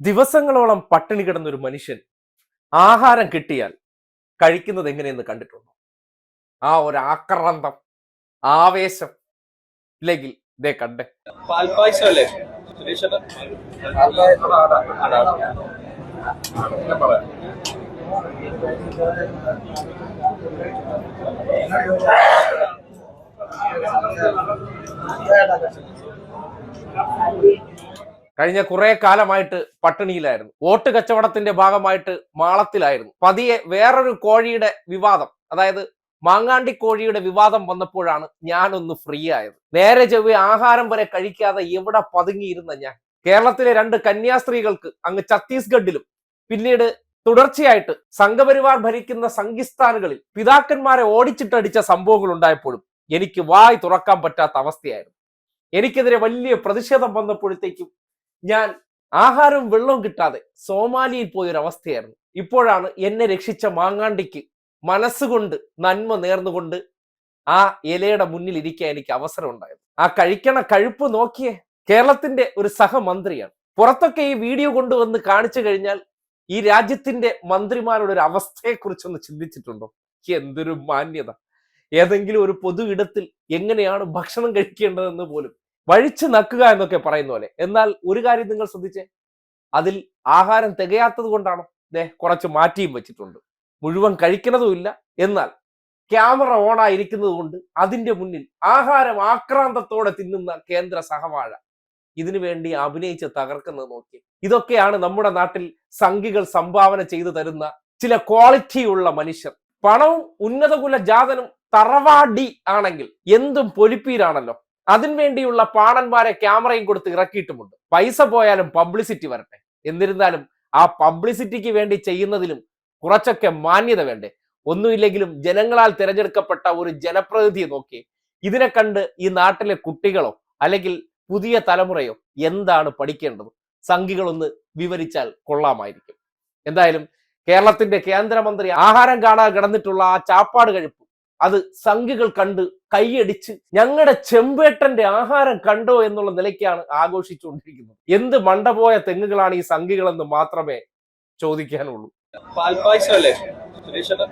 ദിവസങ്ങളോളം പട്ടിണി കിടന്ന ഒരു മനുഷ്യൻ ആഹാരം കിട്ടിയാൽ കഴിക്കുന്നത് എങ്ങനെയെന്ന് കണ്ടിട്ടുണ്ടോ? ആ ഒരു ആക്രാന്തം ആവേശം ഇല്ലെങ്കിൽ ഇതേ കണ്ടേ. പാൽപ്പായസം അല്ലേ. സുരേഷേട്ടാ കഴിഞ്ഞ കുറെ കാലമായിട്ട് പട്ടിണിയിലായിരുന്നു. വോട്ട് കച്ചവടത്തിന്റെ ഭാഗമായിട്ട് മാളത്തിലായിരുന്നു. പതിയെ വേറൊരു കോഴിയുടെ വിവാദം അതായത് മാങ്ങാണ്ടി കോഴിയുടെ വിവാദം വന്നപ്പോഴാണ് ഞാനൊന്ന് ഫ്രീ ആയത്. നേരെ ചൊവ്വ ആഹാരം വരെ കഴിക്കാതെ എവിടെ പതുങ്ങിയിരുന്ന ഞാൻ. കേരളത്തിലെ രണ്ട് കന്യാസ്ത്രീകൾക്ക് അങ്ങ് ഛത്തീസ്ഗഡിലും പിന്നീട് തുടർച്ചയായിട്ട് സംഘപരിവാർ ഭരിക്കുന്ന സംഘിസ്ഥാനുകളിൽ പിതാക്കന്മാരെ ഓടിച്ചിട്ടടിച്ച സംഭവങ്ങൾ ഉണ്ടായപ്പോഴും എനിക്ക് വായ് തുറക്കാൻ പറ്റാത്ത അവസ്ഥയായിരുന്നു. എനിക്കെതിരെ വലിയ പ്രതിഷേധം വന്നപ്പോഴത്തേക്കും ഞാൻ ആഹാരവും വെള്ളവും കിട്ടാതെ സോമാലിയിൽ പോയൊരവസ്ഥയായിരുന്നു. ഇപ്പോഴാണ് എന്നെ രക്ഷിച്ച മാങ്ങാണ്ടിക്ക് മനസ്സുകൊണ്ട് നന്മ നേർന്നുകൊണ്ട് ആ ഇലയുടെ മുന്നിൽ ഇരിക്കാൻ എനിക്ക് അവസരം ഉണ്ടായത്. ആ കഴിക്കണ കഴുപ്പ് നോക്കിയേ കേരളത്തിന്റെ ഒരു സഹമന്ത്രിയാണ്. പുറത്തൊക്കെ ഈ വീഡിയോ കൊണ്ടുവന്ന് കാണിച്ചു കഴിഞ്ഞാൽ ഈ രാജ്യത്തിന്റെ മന്ത്രിമാരുടെ ഒരു അവസ്ഥയെക്കുറിച്ചൊന്ന് ചിന്തിച്ചിട്ടുണ്ടോ? എന്തൊരു മാന്യത. ഏതെങ്കിലും ഒരു പൊതു ഇടത്തിൽ എങ്ങനെയാണ് ഭക്ഷണം കഴിക്കേണ്ടതെന്ന് പോലും വഴിച്ചു നക്കുക എന്നൊക്കെ പറയുന്ന പോലെ. എന്നാൽ ഒരു കാര്യം നിങ്ങൾ ശ്രദ്ധിച്ചേ. അതിൽ ആഹാരം തികയാത്തത് കൊണ്ടാണോ? ദേ കുറച്ച് മാറ്റിയും വെച്ചിട്ടുണ്ട്. മുഴുവൻ കഴിക്കണതുമില്ല എന്നാൽ ക്യാമറ ഓൺ ആയിരിക്കുന്നത് കൊണ്ട് അതിന്റെ മുന്നിൽ ആഹാരം ആക്രാന്തത്തോടെ തിന്നുന്ന കേന്ദ്ര സഹവാഴ. ഇതിനു വേണ്ടി അഭിനയിച്ച് തകർക്കുന്നത് നോക്കി. ഇതൊക്കെയാണ് നമ്മുടെ നാട്ടിൽ സംഘികൾ സംഭാവന ചെയ്തു തരുന്ന ചില ക്വാളിറ്റിയുള്ള മനുഷ്യർ. പണവും ഉന്നതകുല ജാതനും തറവാടി ആണെങ്കിൽ എന്തും പൊലിപ്പീരാണല്ലോ. അതിനുവേണ്ടിയുള്ള പാണന്മാരെ ക്യാമറയും കൊടുത്ത് ഇറക്കിയിട്ടുമുണ്ട്. പൈസ പോയാലും പബ്ലിസിറ്റി വരട്ടെ. എന്നിരുന്നാലും ആ പബ്ലിസിറ്റിക്ക് വേണ്ടി ചെയ്യുന്നതിലും കുറച്ചൊക്കെ മാന്യത വേണ്ടേ? ഒന്നുമില്ലെങ്കിലും ജനങ്ങളാൽ തിരഞ്ഞെടുക്കപ്പെട്ട ഒരു ജനപ്രതിനിധിയെ നോക്കി ഇതിനെ കണ്ട് ഈ നാട്ടിലെ കുട്ടികളോ അല്ലെങ്കിൽ പുതിയ തലമുറയോ എന്താണ് പഠിക്കേണ്ടത്? സംഘികളൊന്ന് വിവരിച്ചാൽ കൊള്ളാമായിരിക്കും. എന്തായാലും കേരളത്തിന്റെ കേന്ദ്രമന്ത്രി ആഹാരം കാണാൻ കിടന്നിട്ടുള്ള ആ ചാപ്പാട് കഴിപ്പ് അത് സംഘികൾ കണ്ട് കൈയടിച്ച് ഞങ്ങളുടെ ചെമ്പേട്ടന്റെ ആഹാരം കണ്ടോ എന്നുള്ള നിലയ്ക്കാണ് ആഘോഷിച്ചുകൊണ്ടിരിക്കുന്നത്. എന്ത് മണ്ടപോയ തെങ്ങുകളാണ് ഈ സംഘികളെന്ന് മാത്രമേ ചോദിക്കാനുള്ളൂ. പാൽപ്പായസം അല്ലേ സുരേഷേട്ടാ